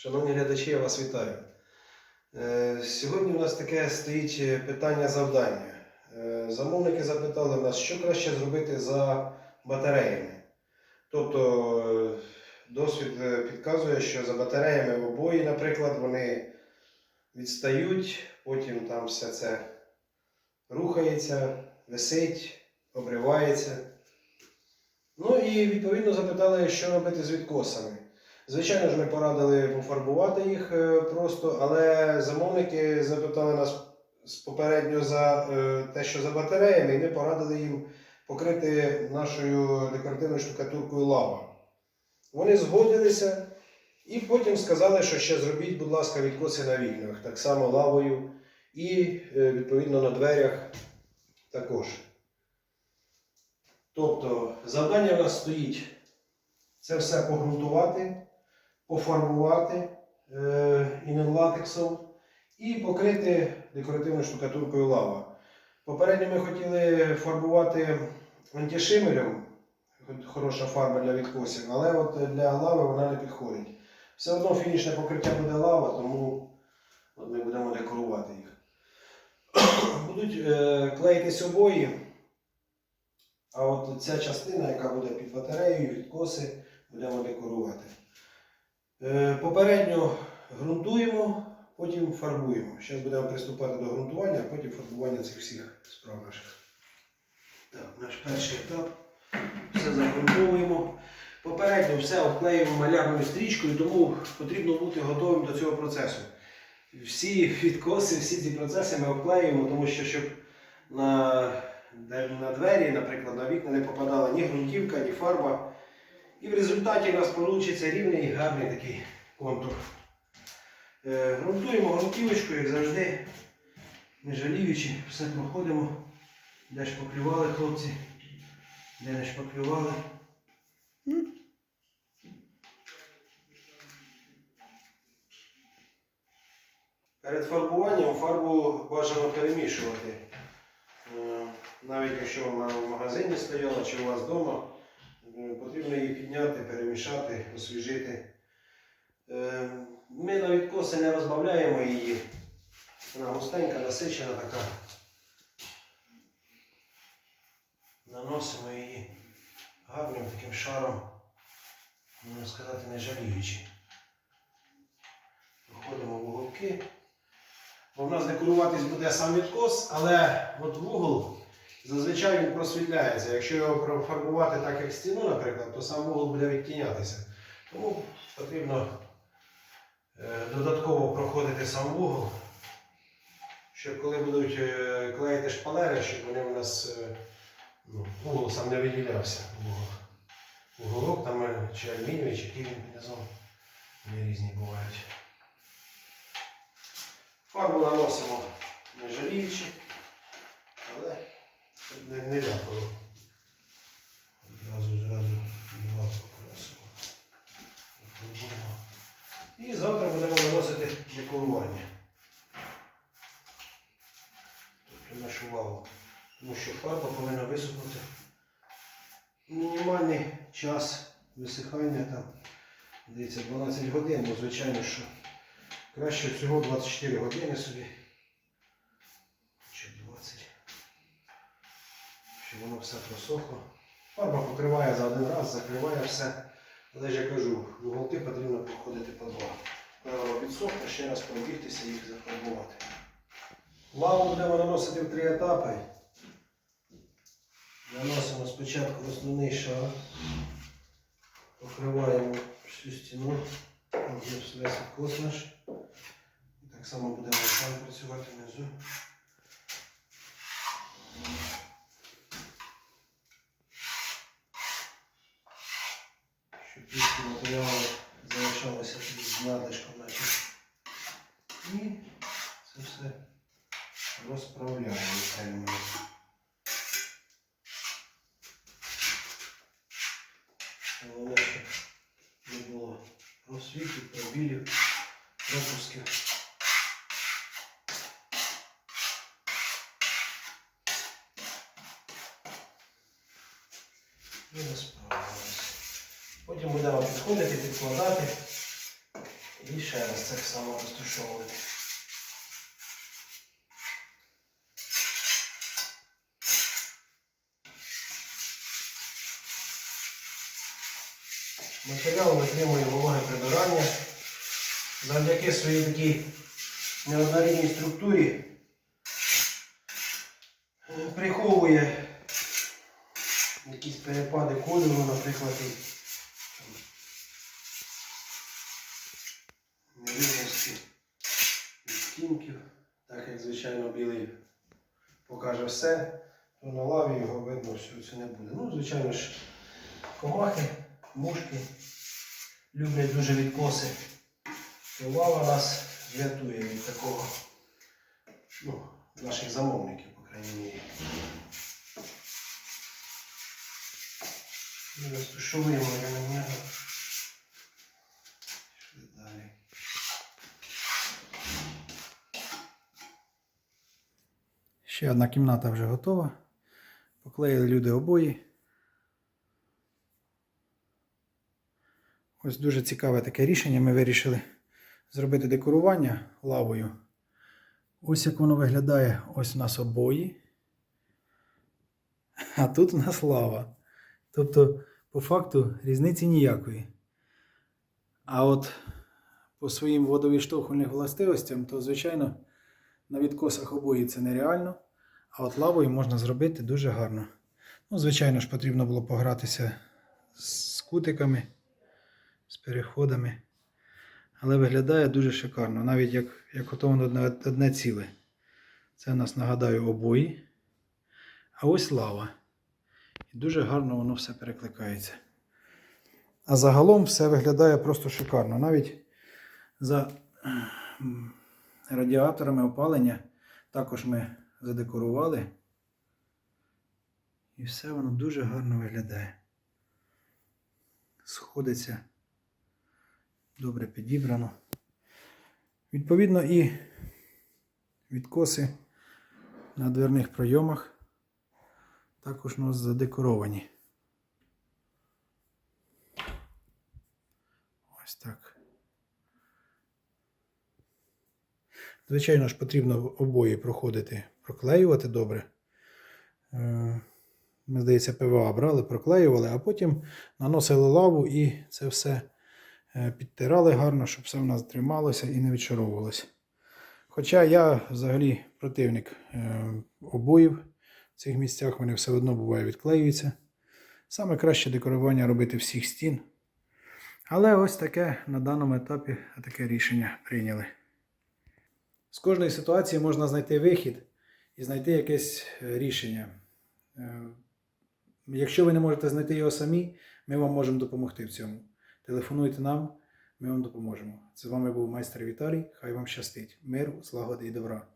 Шановні глядачі, я вас вітаю. Е, Сьогодні у нас таке стоїть е, питання завдання. Е, Замовники запитали нас, що краще зробити за батареями. Тобто досвід підказує, що за батареями обої, наприклад, вони відстають, потім там все це рухається, висить, обривається. Ну і відповідно запитали, що робити з відкосами. Звичайно ж, ми порадили пофарбувати їх е, просто, але замовники запитали нас попередньо за е, те, що за батареями, і ми порадили їм покрити нашою декоративною штукатуркою лава. Вони згодилися і потім сказали, що ще зробіть, будь ласка, відкоси на вікнах, так само лавою, і е, відповідно на дверях також. Тобто завдання в нас стоїть це все погрунтувати, пофарбувати е, інерлатексом і покрити декоративною штукатуркою лава. Попередньо ми хотіли фарбувати антишимером, хороша фарба для відкосів, але от для лави вона не підходить. Все одно фінішне покриття буде лава, тому от ми будемо декорувати їх. Будуть е, клеїтись обої. А от ця частина, яка буде під батареєю, відкоси, будемо декорувати. Е, Попередньо ґрунтуємо, потім фарбуємо. Зараз будемо приступати до ґрунтування, а потім фарбування цих всіх справ наших. Так, наш перший етап. Все загрунтовуємо. Попередньо все обклеюємо малярною стрічкою, тому потрібно бути готовим до цього процесу. Всі відкоси, всі ці процеси ми обклеюємо, тому що щоб на на двері, наприклад, на вікна не попадала ні ґрунтівка, ні фарба. І в результаті у нас вийде рівний і гарний такий контур. Е, Грунтуємо ґрунтівочкою, як завжди, не жаліючи, все проходимо. Де ж поклювали хлопці, де не шпаклювали. Перед фарбуванням фарбу бажано перемішувати. Е, Навіть якщо вона в магазині стояла чи у вас вдома, потрібно її підняти, перемішати, освіжити. Е, Ми на відкоси не розбавляємо її. Вона густенька, насичена така. Наносимо її гарним таким шаром, можна сказати, не жаліючи. Виходимо в уголки. Бо в нас декоруватись буде сам відкос, але от вугол зазвичай він просвітляється. Якщо його профарбувати так, як стіну, наприклад, то сам вугол буде відтінятися. Тому потрібно е, додатково проходити сам вугол, щоб коли будуть е, клеїти шпалери, щоб вони у нас е, ну, вугол сам не виділявся. Уголок там чи алюмінієвий, чи який. Вони різні бувають. Фарбу наносимо не жаліючи, не, не ляпало. Одразу зразу лапку красиво. І завтра будемо наносити декорування. Тобто нашу валу. Тому що фарба повинна висохнути. Мінімальний час висихання там, здається, 12 годин, ну звичайно, що Краще всього 24 години собі. Чи 20. Щоб воно все просохло. Фарба покриває за один раз, закриває все. Але ж я кажу, в уголки потрібно проходити по два. Воно підсохне, ще раз пробігтися і їх зафарбувати. Лаву будемо наносити в три етапи. Наносимо спочатку основний шар. Покриваємо всю стіну. Там є весь так само будемо там працювати внизу. Щоб трішки матеріалу залишалося тут з надлишком наче. І це все розправляємо окремо. Головне, щоб не було просвітів, пробілів, пропусків. І розправилися. Потім будемо підходити, підкладати. І ще раз так само розташовувати. Матеріал витримує вологе прибирання. Завдяки своїй такій неоднорідній структурі е, приховує якісь перепади кольору, наприклад, нерівності відтінків. Так як, звичайно, білий покаже все, то на лаві його видно все це не буде. Ну, звичайно ж, комахи, мушки люблять дуже відкоси. Лава нас врятує від такого ну, наших замовників, по крайній мірі. І розташовуємо рівномірно. Пішли далі. Ще одна кімната вже готова. Поклеїли люди обої. Ось дуже цікаве таке рішення. Ми вирішили зробити декорування лавою. Ось як воно виглядає. Ось у нас обої. А тут у нас лава. Тобто, по факту, різниці ніякої. А от по своїм водовіштовхувальним властивостям, то, звичайно, на відкосах обої це нереально, а от лавою можна зробити дуже гарно. Ну, звичайно ж, потрібно було погратися з кутиками, переходами. Але виглядає дуже шикарно, навіть як, як ото воно одне, одне ціле. Це у нас, нагадаю, обої. А ось лава. І дуже гарно воно все перекликається. А загалом все виглядає просто шикарно. Навіть за радіаторами опалення також ми задекорували. І все воно дуже гарно виглядає. Сходиться. Добре підібрано. Відповідно, і відкоси на дверних пройомах також у нас задекоровані. Ось так. Звичайно ж, потрібно обої проходити, проклеювати добре. Е, Ми, здається, ПВА брали, проклеювали, а потім наносили лаву і це все підтирали гарно, щоб все в нас трималося і не відшаровувалося. Хоча я взагалі противник е, обоїв в цих місцях, вони все одно буває відклеюються. Саме краще декорування робити всіх стін. Але ось таке на даному етапі таке рішення прийняли. З кожної ситуації можна знайти вихід і знайти якесь е, рішення. Е, Якщо ви не можете знайти його самі, ми вам можемо допомогти в цьому. Телефонуйте нам, ми вам допоможемо. З вами був майстер Віталій. Хай вам щастить. Миру, злагоди і добра.